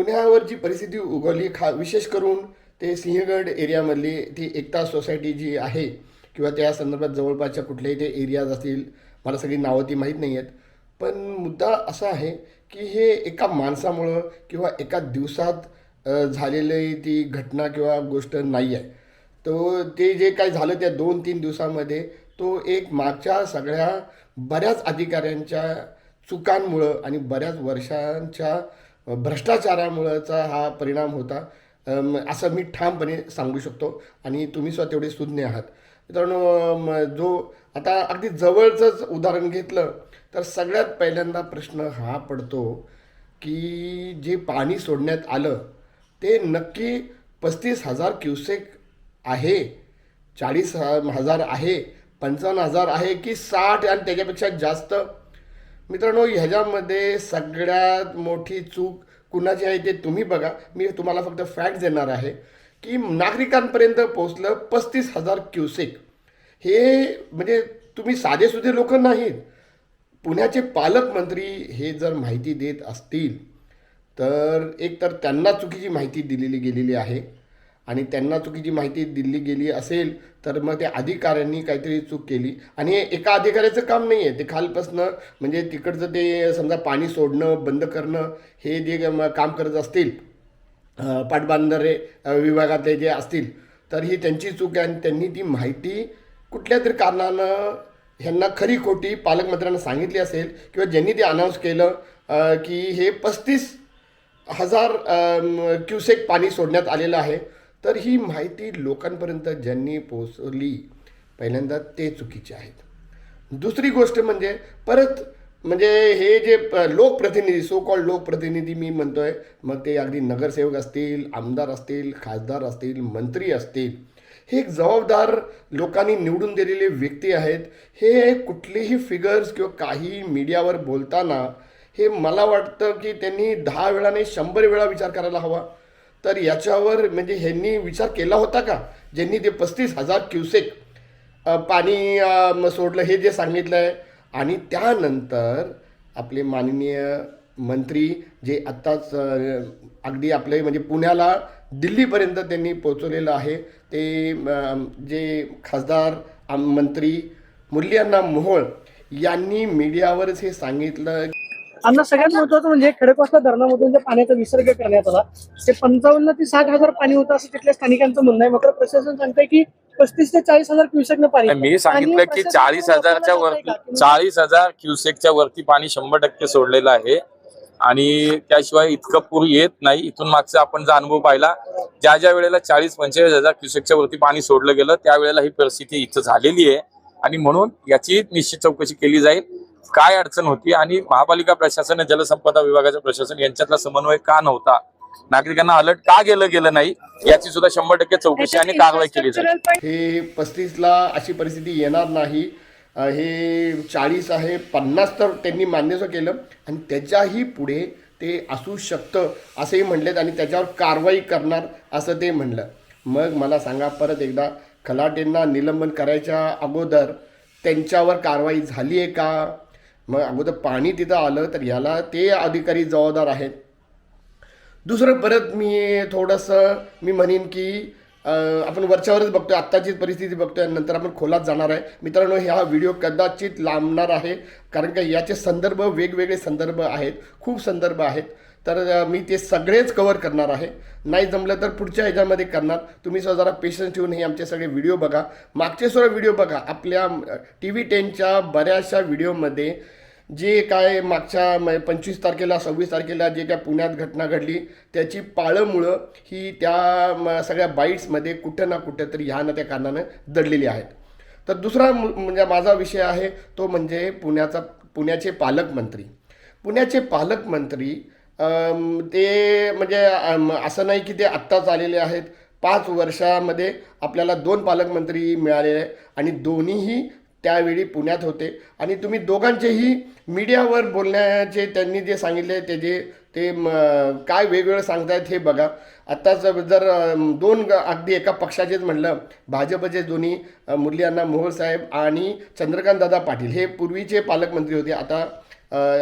पुण्यावर जी परिस्थिती उगवली खा विशेष करून ते सिंहगड एरियामधली ती एकता सोसायटी जी आहे किंवा त्या संदर्भात जवळपासच्या कुठलेही ते एरियाज असतील मला सगळी नावं ती माहीत नाही आहेत पण मुद्दा असा आहे की हे एका माणसामुळं किंवा एका दिवसात झालेली ती घटना किंवा गोष्ट नाही आहे तो ते जे काय झालं त्या दोन तीन दिवसामध्ये तो एक मागच्या सगळ्या बऱ्याच अधिकाऱ्यांच्या चुकांमुळं आणि बऱ्याच वर्षांच्या भ्रष्टाचारामुळंचा हा परिणाम होता. असं मी ठामपणे सांगू शकतो आणि तुम्ही स्वतः तेवढे सुज्ञ आहात. मित्रांनो जो आता अगदी जवळचंच उदाहरण घेतलं तर सगळ्यात पहिल्यांदा प्रश्न हा पडतो की जे पाणी सोडण्यात आलं ते नक्की पस्तीस हजार क्युसेक आहे चाळीस हजार आहे पंचावन्न हजार आहे की साठ आणि त्याच्यापेक्षा जास्त मित्रांनो ह्याच्यामध्ये सगळ्यात मोठी चूक कुणाची आहे ते तुम्ही बघा. मी तुम्हाला फक्त फॅक्ट देणार आहे की नागरिकांपर्यंत पोचलं पस्तीस हजार क्युसेक हे म्हणजे तुम्ही साधेसुधे लोक नाहीत. पुण्याचे पालकमंत्री हे जर माहिती देत असतील तर एक तर त्यांना चुकीची माहिती दिलेली गेलेली आहे. आणि त्यांना चुकीची माहिती दिली गेली असेल तर मग त्या अधिकाऱ्यांनी काहीतरी चूक केली. आणि हे एका अधिकाऱ्याचं काम नाही आहे ते खालपासनं म्हणजे तिकडचं ते समजा पाणी सोडणं बंद करणं हे जे म- काम करत असतील पाटबांधारे विभागातले जे असतील तर ही त्यांची चूक आहे आणि त्यांनी ती माहिती कुठल्या तरी कारणानं ह्यांना खरी खोटी पालकमंत्र्यांना सांगितली असेल किंवा ज्यांनी ते अनाऊन्स केलं की हे पस्तीस हजार क्युसेक पाणी सोडण्यात आलेलं आहे. तर ही माहिती लोकांपर्यंत ज्यांनी पोचवली पहिल्यांदा ते चुकीचे आहेत. दुसरी गोष्ट म्हणजे परत म्हणजे हे जे प- लोकप्रतिनिधी सो कॉल्ड लोकप्रतिनिधी मी म्हणतो आहे मग ते अगदी नगरसेवक असतील आमदार असतील खासदार असतील मंत्री असतील हे एक जबाबदार लोकांनी निवडून दिलेले व्यक्ती आहेत. हे कुठलेही फिगर्स किंवा काही मीडियावर बोलताना हे मला वाटतं की त्यांनी दहा वेळाने शंभर वेळा विचार करायला हवा. तर याच्यावर म्हणजे ह्यांनी विचार केला होता का? ज्यांनी ते पस्तीस हजार क्युसेक पाणी सोडलं हे जे सांगितलं आहे आणि त्यानंतर आपले माननीय मंत्री जे आत्ताच अगदी आपले म्हणजे पुण्याला दिल्लीपर्यंत त्यांनी पोचवलेलं आहे ते जे खासदार आम- मंत्री मुरलीअण्णा मोहोळ यांनी मीडियावरच हे सांगितलं. अण्णा सगळ्यात महत्वाचं म्हणजे खडकवासला धरणामधून जे पाण्याचा विसर्ग करण्यात आला ते पंचावन्न ते साठ हजार पाणी होतं असं तिथल्या स्थानिकांचं म्हणणं आहे. मात्र प्रशासन सांगतंय की पस्तीस ते चाळीस हजार क्युसेकनं पाणी मी सांगितलं की चाळीस हजारच्या वरती? चाळीस हजार क्युसेकच्या वरती पाणी शंभर टक्के सोडलेलं आहे. आणि त्याशिवाय इतकं पूर येत नाही. इथून मागचा आपण जो अनुभव पाहिला ज्या ज्या वेळेला चाळीस पंचेचाळीस हजार क्युसेकच्या वरती पाणी सोडलं गेलं त्यावेळेला ही परिस्थिती इथं झालेली आहे. आणि म्हणून याची निश्चित चौकशी केली जाईल. काय अडचण होती आणि महापालिका प्रशासन जलसंपदा विभागाचं प्रशासन यांच्यातला समन्वय का नव्हता? नागरिकांना अलर्ट का गेलं गेलं नाही? याची सुद्धा शंभर टक्के चौकशी आणि कारवाई केली जाईल. हे पस्तीसला अशी परिस्थिती येणार नाही. हे चाळीस आहे पन्नास तर त्यांनी मान्यच केलं. आणि त्याच्याही पुढे ते असू शकतं असंही म्हणलेत आणि त्याच्यावर कारवाई करणार असं ते म्हणलं. मग मला सांगा परत एकदा खलाटेंना निलंबन करायच्या अगोदर त्यांच्यावर कारवाई झाली आहे का? मग अगोदर पाणी तिथं आलं तर याला ते अधिकारी जबाबदार आहेत. दुसरं परत मी थोडंसं मी म्हणेन की आपण वरच्यावरच बघतोय आत्ताची परिस्थिती बघतोय नंतर आपण खोलात जाणार आहे. मित्रांनो हा व्हिडिओ कदाचित लांबणार आहे कारण का याचे संदर्भ वेगवेगळे संदर्भ आहेत खूप संदर्भ आहेत. तर मी ते सगळेच कवर करणार आहे. नाही जमलं तर पुढच्या ह्याच्यामध्ये करणार. तुम्ही सुद्धा जरा पेशन्स ठेवून हे आमचे सगळे व्हिडिओ बघा. मागचे सुद्धा व्हिडिओ बघा. आपल्या टी व्ही टेनच्या बऱ्याचशा व्हिडिओमध्ये जे काय मागच्या म- पंचवीस तारखेला सव्वीस तारखेला जे काय पुण्यात घटना घडली त्याची पाळंमुळं ही त्या म- सगळ्या बाईट्समध्ये कुठं ना कुठं तरी ह्या ना त्या कारणानं दडलेली आहेत. तर दुसरा म्हणजे माझा विषय आहे तो म्हणजे पुण्याचा पुण्याचे पालकमंत्री. पुण्याचे पालकमंत्री ते म्हणजे असं नाही की ते आत्ताच आलेले आहेत. पाच वर्षामध्ये आपल्याला दोन पालकमंत्री मिळालेले आहे आणि दोन्हीही त्यावेळी पुण्यात होते. आणि तुम्ही दोघांचेही मीडियावर बोलण्याचे त्यांनी जे सांगितले ते जे ते म, काय वेगवेगळं सांगतायत हे बघा. आत्ताच जर दोन अगदी एका पक्षाचेच म्हणलं भाजपचे दोन्ही मुरली अण्णा मोहोळ साहेब आणि चंद्रकांत दादा पाटील हे पूर्वीचे पालकमंत्री होते. आता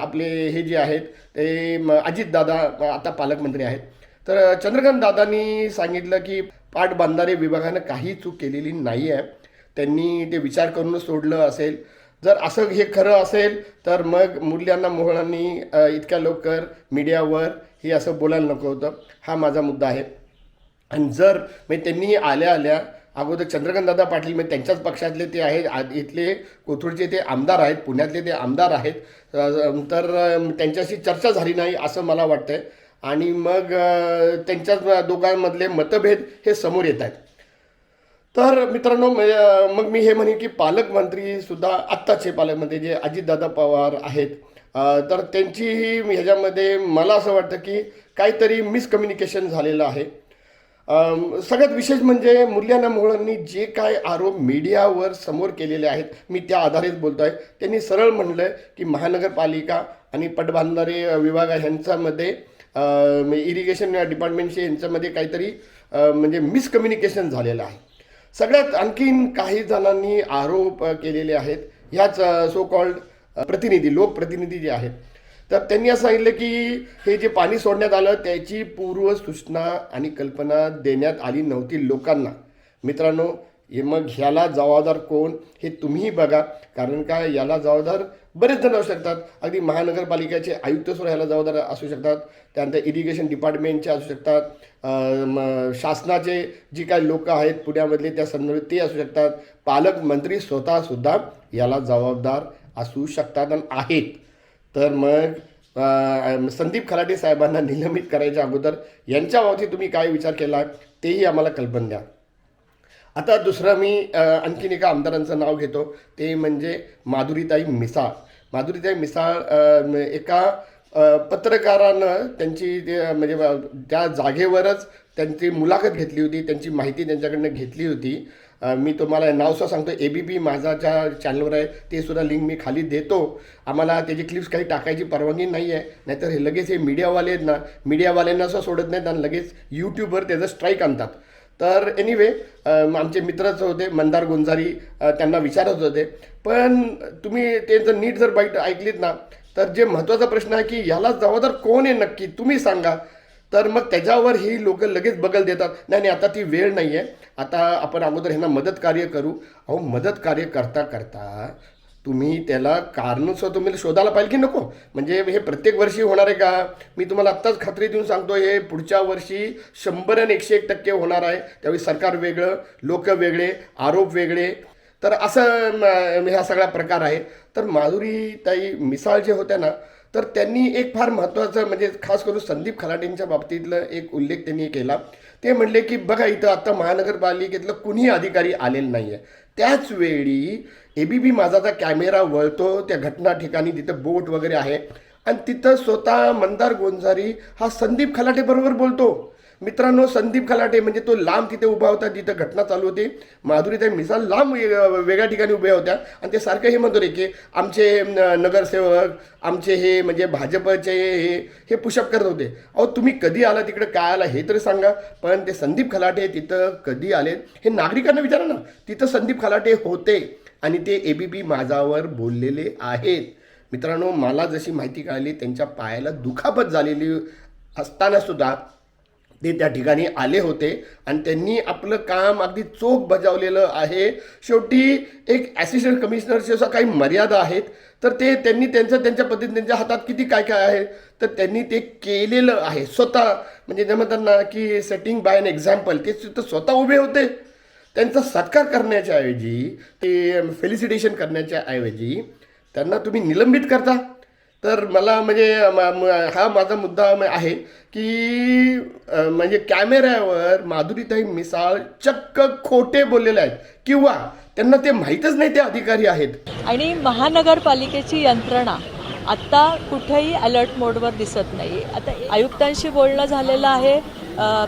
आपले हे जे आहेत ते अजित अजितदादा आता पालकमंत्री आहेत. तर चंद्रकांत दादांनी सांगितलं की पाटबंधारे विभागानं काही चूक केलेली नाही आहे त्यांनी ते विचार करूनच सोडलं असेल. जर असं हे खरं असेल तर मग मुलांना मोहळांनी इतक्या लवकर मीडियावर हे असं बोलायला नको होतं. हा माझा मुद्दा आहे. आणि जर मग त्यांनी आल्या आल्या अगोदर चंद्रकांतदादा पाटील म्हणजे त्यांच्याच पक्षातले ते आहेत आ- इथले कोथरूडचे ते आमदार आहेत पुण्यातले ते आमदार आहेत तर त्यांच्याशी चर्चा झाली नाही असं मला वाटतंय. आणि मग त्यांच्याच दोघांमधले मतभेद हे समोर येत आहेत. तर मित्रांनो मग मी हे म्हणेन की पालकमंत्री सुद्धा आत्ताचे पालकमंत्री जे अजितदादा पवार आहेत तर त्यांचीही ह्याच्यामध्ये मला असं वाटतं की काहीतरी मिसकम्युनिकेशन झालेलं आहे. सगळ्यात विशेष म्हणजे मुल्याना मोहळांनी जे काय आरोप मीडियावर समोर केलेले आहेत मी त्या आधारेच बोलतो आहे त्यांनी सरळ म्हणलं की महानगरपालिका आणि पटबांधारे विभाग ह्यांच्यामध्ये इरिगेशन डिपार्टमेंटशी यांच्यामध्ये काहीतरी म्हणजे मिसकम्युनिकेशन झालेलं आहे. सगळ्यात आणखीन काही जणांनी आरोप केलेले आहेत. ह्याच सो कॉल्ड प्रतिनिधी लोकप्रतिनिधी जे आहेत. तर त्यांनी असं सांगितलं की हे जे पाणी सोडण्यात आलं त्याची पूर्व सूचना आणि कल्पना देण्यात आली नव्हती लोकांना. मित्रांनो हे मग ह्याला जबाबदार कोण हे तुम्हीही बघा. कारण काय याला जबाबदार बरेच जण असू शकतात. अगदी महानगरपालिकेचे आयुक्त सुद्धा ह्याला जबाबदार असू शकतात. त्यानंतर इरिगेशन डिपार्टमेंटचे असू शकतात. म, शासनाचे जी काही लोक आहेत पुण्यामधले त्या संदर्भात ते असू शकतात. पालकमंत्री स्वतःसुद्धा याला जबाबदार असू शकतात आणि आहेत. तर मग संदीप खराटे साहेबांना निलंबित करायच्या अगोदर यांच्या बाबतीत तुम्ही काय विचार केला? तेही आम्हाला कल्पना द्या. आता दुसरं मी आणखीन एका आमदारांचं नाव घेतो. ते म्हणजे माधुरीताई मिसाळ. माधुरीताई मिसाळ एका पत्रकारानं त्यांची ते, म्हणजे त्या जागेवरच त्यांची मुलाखत घेतली होती त्यांची माहिती त्यांच्याकडनं घेतली होती. मी तुम्हाला नावसुद्धा सांगतो ए बी पी माझा ज्या चॅनलवर आहे ते सुद्धा लिंक मी खाली देतो. आम्हाला त्याची क्लिप्स काही टाकायची परवानगी नाही आहे नाहीतर हे लगेच हे मीडियावाले आहेत ना मीडियावाल्यांना असं सोडत नाहीत आणि लगेच यूट्यूबवर त्याचं स्ट्राईक आणतात. तर एनिवे आमचे मित्रच होते मंदार गुंजारी त्यांना विचारत होते. पण तुम्ही ते जर नीट जर बाईट ऐकलीत ना तर जे महत्त्वाचा प्रश्न आहे की याला जबाबदार कोण आहे नक्की तुम्ही सांगा. तर मग त्याच्यावर ही लोक लगेच बगल देतात. नाही नाही आता ती वेळ नाही आहे आता आपण अगोदर ह्यांना मदत कार्य करू. अहो मदत कार्य करता करता तुम्ही त्याला कारणच तुम्ही शोधायला पाहिजे की नको? म्हणजे हे प्रत्येक वर्षी होणार आहे का? मी तुम्हाला आत्ताच खात्री देऊन सांगतो हे पुढच्या वर्षी शंभर आणि एकशे एक टक्के होणार आहे. त्यावेळी सरकार वेगळं लोक वेगळे आरोप वेगळे. तर असं ह्या सगळा प्रकार आहे. तर माधुरीताई मिसाळ जे होत्या ना तर त्यांनी एक फार महत्त्वाचं म्हणजे खास करून संदीप खराटेंच्या बाबतीतलं एक उल्लेख त्यांनी केला. ते म्हणले की बघा इथं आता महानगरपालिकेतलं कुणीही अधिकारी आलेलं नाही आहे त्याच वेळी ए बी पी माझाचा कॅमेरा वळतो त्या घटना ठिकाणी तिथं बोट वगैरे आहे. आणि तिथं स्वतः मंदार गोंजारी हा संदीप खलाटे बरोबर बोलतो. मित्रांनो संदीप खलाटे म्हणजे तो लांब तिथे उभा होता जिथं घटना चालू होती. माधुरीताई मिसाल लांब वेगळ्या ठिकाणी उभ्या होत्या. आणि ते सारखं हे म्हणतो रे की आमचे न- नगरसेवक आमचे हे म्हणजे भाजपचे हे हे पुशअप करत होते. अहो तुम्ही कधी आला तिकडे? काय आला? हे तरी सांगा. पण ते संदीप खलाटे तिथं कधी आले? हे नागरिकांना विचारा ना. तिथं संदीप खलाटे होते आणि ते ए बी पी माझावर बोललेले आहेत. मित्रांनो मला जशी माहिती कळाली त्यांच्या पायाला दुखापत झालेली असताना सुद्धा ते त्या ठिकाणी आले होते आणि त्यांनी आपलं काम अगदी चोख बजावलेलं आहे. शेवटी एक ॲसिस्टंट कमिशनरची असं काही मर्यादा आहेत. तर ते त्यांनी त्यांचं त्यांच्या पद्धतीने त्यांच्या हातात किती काय काय आहे? तर त्यांनी ते केलेलं आहे. स्वतः म्हणजे जे म्हणतात ना की सेटिंग बाय अन एक्झाम्पल ते सुद्धा स्वतः उभे होते. त्यांचा सत्कार करण्याच्या ऐवजी ते फेलिसिटेशन करण्याच्या ऐवजी त्यांना तुम्ही निलंबित करता. तर मला म्हणजे म- हा माझा मुद्दा आहे की म्हणजे कॅमेऱ्यावर माधुरीताई मिसाळ चक्क खोटे बोललेले आहेत. किंवा त्यांना ते माहीतच नाही ते अधिकारी आहेत. आणि महानगरपालिकेची यंत्रणा आत्ता कुठेही अलर्ट मोडवर दिसत नाही. आता आयुक्तांशी बोलणं झालेलं आहे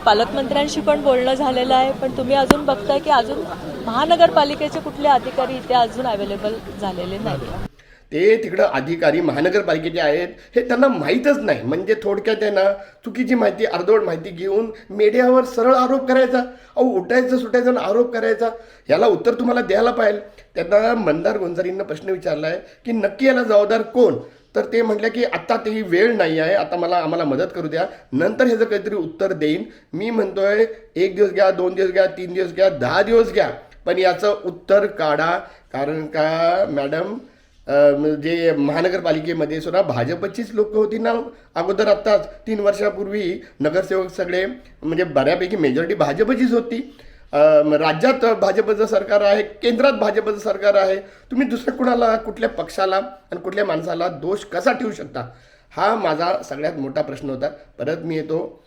पालकमंत्र्यांशी पण बोलणं झालेलं आहे पण तुम्ही अजून बघताय की अजून महानगरपालिकेचे कुठले अधिकारी इथे अजून अवेलेबल झालेले नाही ते तिकडं अधिकारी महानगरपालिकेचे आहेत हे त्यांना माहीतच नाही. म्हणजे थोडक्यात आहे ना चुकीची माहिती अर्धवट माहिती घेऊन मीडियावर सरळ आरोप करायचा. अहो उठायचं सुटायचं आणि आरोप करायचा. याला उत्तर तुम्हाला द्यायला पाहिजे त्यांना मंदार गोंजारींना प्रश्न विचारला आहे की नक्की याला जबाबदार कोण? तर ते म्हटलं की आत्ता तेही वेळ नाही आहे. आता मला आम्हाला मदत करू द्या. नंतर ह्याचं काहीतरी उत्तर देईन. मी म्हणतोय एक दिवस घ्या दोन दिवस घ्या तीन दिवस घ्या दहा दिवस घ्या. पण याचं उत्तर काढा. कारण का मॅडम जे महानगरपालिकेमध्ये सुद्धा भाजपचीच लोक होती ना अगोदर आत्ताच तीन वर्षापूर्वी नगरसेवक सगळे म्हणजे बऱ्यापैकी मेजॉरिटी भाजपचीच होती. राज्यात भाजपचं सरकार आहे केंद्रात भाजपचं सरकार आहे. तुम्ही दुसऱ्या कुणाला कुठल्या पक्षाला आणि कुठल्या माणसाला दोष कसा ठेवू शकता? हा माझा सगळ्यात मोठा प्रश्न होता. परत मी येतो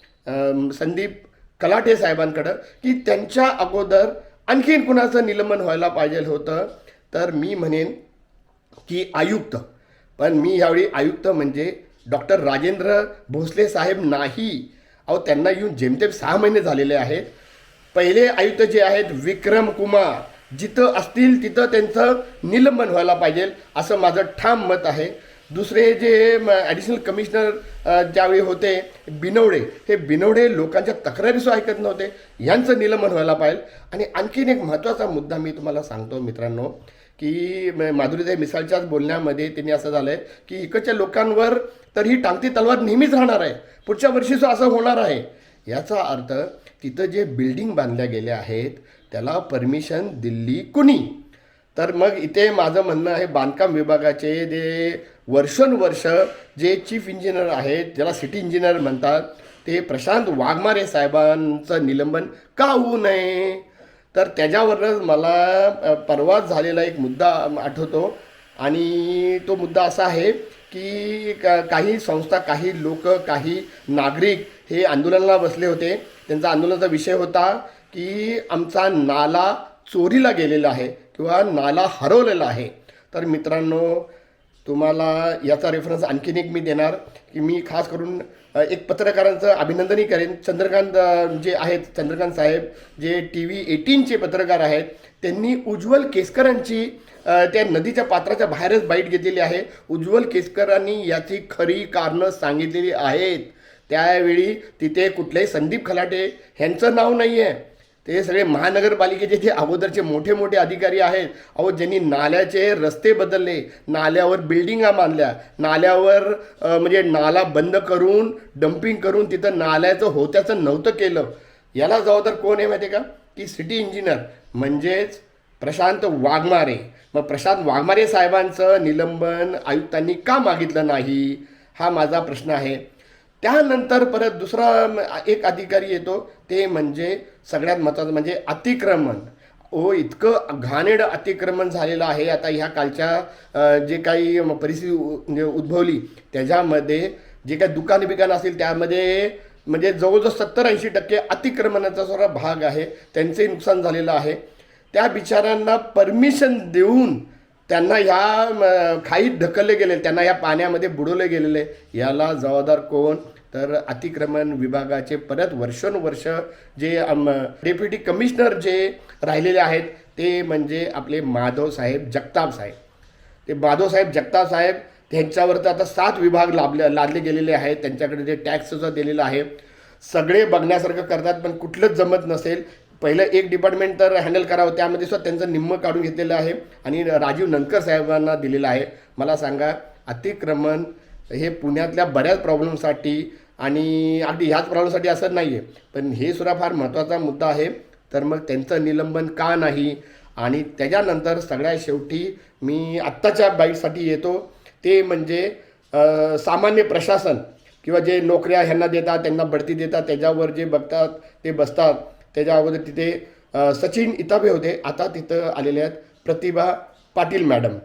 संदीप कलाटे साहेबांकडं की त्यांच्या अगोदर आणखीन कुणाचं निलंबन व्हायला पाहिजे होतं? तर मी म्हणेन की आयुक्त. पण मी यावेळी आयुक्त म्हणजे डॉक्टर राजेंद्र भोसले साहेब नाही. अहो त्यांना येऊन जेमतेम सहा महिने झालेले आहेत. पहिले आयुक्त जे आहेत विक्रम कुमार. जिथं असतील तिथं त्यांचं निलंबन व्हायला पाहिजे असं माझं ठाम मत आहे. दुसरे जे ॲडिशनल कमिशनर ज्यावेळी होते बिनवडे. हे बिनवडे लोकांच्या तक्रारीसुद्धा ऐकत नव्हते. यांचं निलंबन व्हायला पाहिजे. आणि आणखीन एक महत्त्वाचा मुद्दा मी तुम्हाला सांगतो मित्रांनो. की म- माधुरीताई मिसाळच्याच बोलण्यामध्ये त्यांनी असं झालं आहे की इकडच्या लोकांवर तर ही टांगती तलवार नेहमीच राहणार आहे. पुढच्या वर्षीसुद्धा असं होणार आहे. याचा अर्थ तिथं जे बिल्डिंग बांधल्या गेल्या आहेत त्याला परमिशन दिल्ली कुणी? तर मग इथे माझं म्हणणं आहे बांधकाम विभागाचे जे वर्षानुवर्ष जे चीफ इंजिनियर आहेत ज्याला सिटी इंजिनियर म्हणतात ते प्रशांत वाघमारे साहेबांचं निलंबन का होऊ नये? तर त्याच्यावरच मला परवाच झालेला एक मुद्दा आठवतो. आणि तो मुद्दा असा आहे की का काही संस्था काही लोक काही नागरिक हे आंदोलनाला बसले होते. त्यांचा आंदोलनाचा विषय होता की आमचा नाला चोरीला गेलेला आहे किंवा नाला हरवलेला आहे. तर मित्रांनो तुम्हाला याचा रेफरन्स आणखीन एक मी देणार की मी खास करून एक पत्रकारांचं अभिनंदनही करेन. चंद्रकांत जे आहेत चंद्रकांत साहेब जे टी व्ही एटीनचे पत्रकार आहेत त्यांनी उज्ज्वल केसकरांची त्या नदीच्या पात्राच्या बाहेरच बाईट घेतलेली आहे. उज्ज्वल केसकरांनी याची खरी कारणं सांगितलेली आहेत. त्यावेळी तिथे कुठलेही संदीप खलाटे ह्यांचं नाव नाही आहे ते सगळे महानगरपालिकेचे जे अगोदरचे मोठे मोठे अधिकारी आहेत अहो ज्यांनी नाल्याचे रस्ते बदलले नाल्यावर बिल्डिंगा बांधल्या नाल्यावर म्हणजे नाला बंद करून डम्पिंग करून तिथं नाल्याचं होत्याचं नव्हतं केलं. याला जबाबदार कोण आहे माहिती आहे का? की सिटी इंजिनियर म्हणजेच प्रशांत वाघमारे. मग प्रशांत वाघमारे साहेबांचं निलंबन आयुक्तांनी का मागितलं नाही? हा माझा प्रश्न आहे. त्यानंतर परत दुसरा एक अधिकारी येतो ते म्हणजे सगळ्यात महत्त्वाचं म्हणजे अतिक्रमण. ओ इतकं घाणेड अतिक्रमण झालेलं आहे. आता ह्या कालच्या जे काही परिस्थिती उ- म्हणजे उद्भवली त्याच्यामध्ये जे काही दुकान बिकान असतील त्यामध्ये म्हणजे जवळजवळ सत्तर ऐंशी टक्के अतिक्रमणाचा सुद्धा भाग आहे. त्यांचंही नुकसान झालेलं आहे. त्या बिचाऱ्यांना परमिशन देऊन त्यांना या खाईत ढकलले गेले त्यांना या पाण्यामध्ये बुडवले गेलेले. याला जबाबदार कोण? तर अतिक्रमण विभागाचे परत वर्षानुवर्ष जे डेप्युटी कमिशनर जे राहिलेले आहेत ते म्हणजे आपले माधव साहेब जगताप साहेब. ते माधवसाहेब जगताप साहेब त्यांच्यावर तर आता सात विभाग लाभले लादले गेलेले आहेत. त्यांच्याकडे जे टॅक्सचं दिलेलं आहे. सगळे बघण्यासारखं करतात पण कुठलंच जमत नसेल. पहिलं एक डिपार्टमेंट तर हँडल करावं त्यामध्ये सुद्धा त्यांचं निम्म काढून घेतलेलं आहे. आणि राजीव ननकर साहेबांना दिलेलं आहे. मला सांगा अतिक्रमण हे पुण्यातल्या बऱ्याच प्रॉब्लेमसाठी आणि अगदी ह्याच प्रॉब्लेमसाठी असं नाही आहे पण हे सुद्धा फार महत्त्वाचा मुद्दा आहे. तर मग त्यांचं निलंबन का नाही? आणि त्याच्यानंतर सगळ्या शेवटी मी आत्ताच्या बाईटसाठी येतो. ते म्हणजे सामान्य प्रशासन किंवा जे नोकऱ्या ह्यांना देतात त्यांना बढती देतात त्याच्यावर जे बघतात ते बसतात. त्याच्या अगोदर तिथे सचिन इताबे होते. आता तिथं आलेले आहेत प्रतिभा पाटील मॅडम.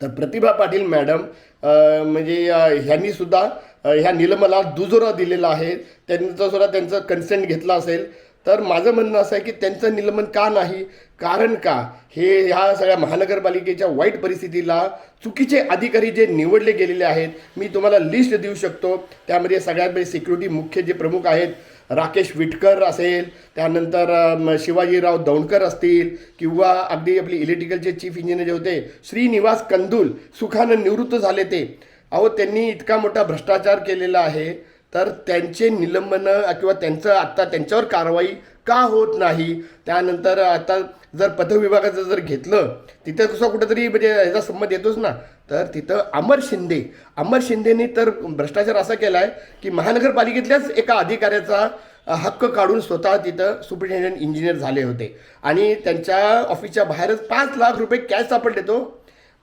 तर प्रतिभा पाटील मॅडम म्हणजे ह्यांनीसुद्धा ह्या निलमला दुजोरा दिलेला आहे. त्यांचं सुद्धा त्यांचं कन्सेंट घेतला असेल. तर माझं म्हणणं असं आहे की त्यांचं निलंबन का नाही? कारण का? हे ह्या सगळ्या महानगरपालिकेच्या वाईट परिस्थितीला चुकीचे अधिकारी जे निवडले गेलेले आहेत मी तुम्हाला लिस्ट देऊ शकतो. त्यामध्ये सगळ्यात म्हणजे सिक्युरिटी मुख्य जे प्रमुख आहेत राकेश विटकर असेल त्यानंतर शिवाजीराव दौंडकर असतील किंवा अगदी आपली इलेक्ट्रिकलचे चीफ इंजिनियर जे होते श्रीनिवास कंदूल सुखानं निवृत्त झाले ते. अहो त्यांनी इतका मोठा भ्रष्टाचार केलेला आहे तर त्यांचे निलंबनं किंवा त्यांचं आत्ता त्यांच्यावर कारवाई का होत नाही? त्यानंतर आता जर पथविभागाचं जर घेतलं तिथं कसं कुठंतरी म्हणजे ह्याचा संमत येतोच ना. तर तिथं अमर शिंदे अमर शिंदेनी तर भ्रष्टाचार असा केला आहे की महानगरपालिकेतल्याच एका अधिकाऱ्याचा हक्क काढून स्वतः तिथं सुपरिटेंडंट इंजिनियर झाले होते. आणि त्यांच्या ऑफिसच्या बाहेरच पाच लाख रुपये कॅश सापडले तो.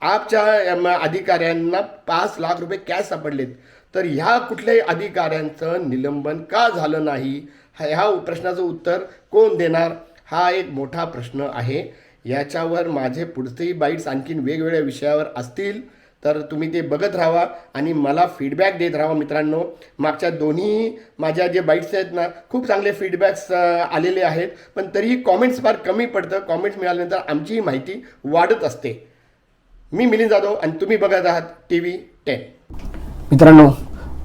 आपच्या अधिकाऱ्यांना पाच लाख रुपये कॅश सापडलेत. तर ह्या कुठल्याही अधिकाऱ्यांचं निलंबन का झालं नाही? ह्या प्रश्नाचं उत्तर कोण देणार? हा एक मोठा प्रश्न आहे. याच्यावर माझे पुढचेही बाईट्स आणखीन वेगवेगळ्या विषयावर असतील तर तुम्ही ते बघत राहा आणि मला फीडबॅक देत राहा मित्रांनो. मागच्या दोन्ही माझ्या जे बाईट्स आहेत ना खूप चांगले फीडबॅक्स आलेले आहेत. पण तरीही कॉमेंट्स फार कमी पडतं. कॉमेंट्स मिळाल्यानंतर आमचीही माहिती वाढत असते. मी मिलिंद जाधव आणि तुम्ही बघत आहात टी व्ही टेन. मित्रांनो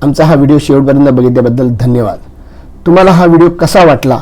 आमचा हा व्हिडिओ शेवटपर्यंत बघितल्याबद्दल धन्यवाद. तुम्हाला हा व्हिडिओ कसा वाटला?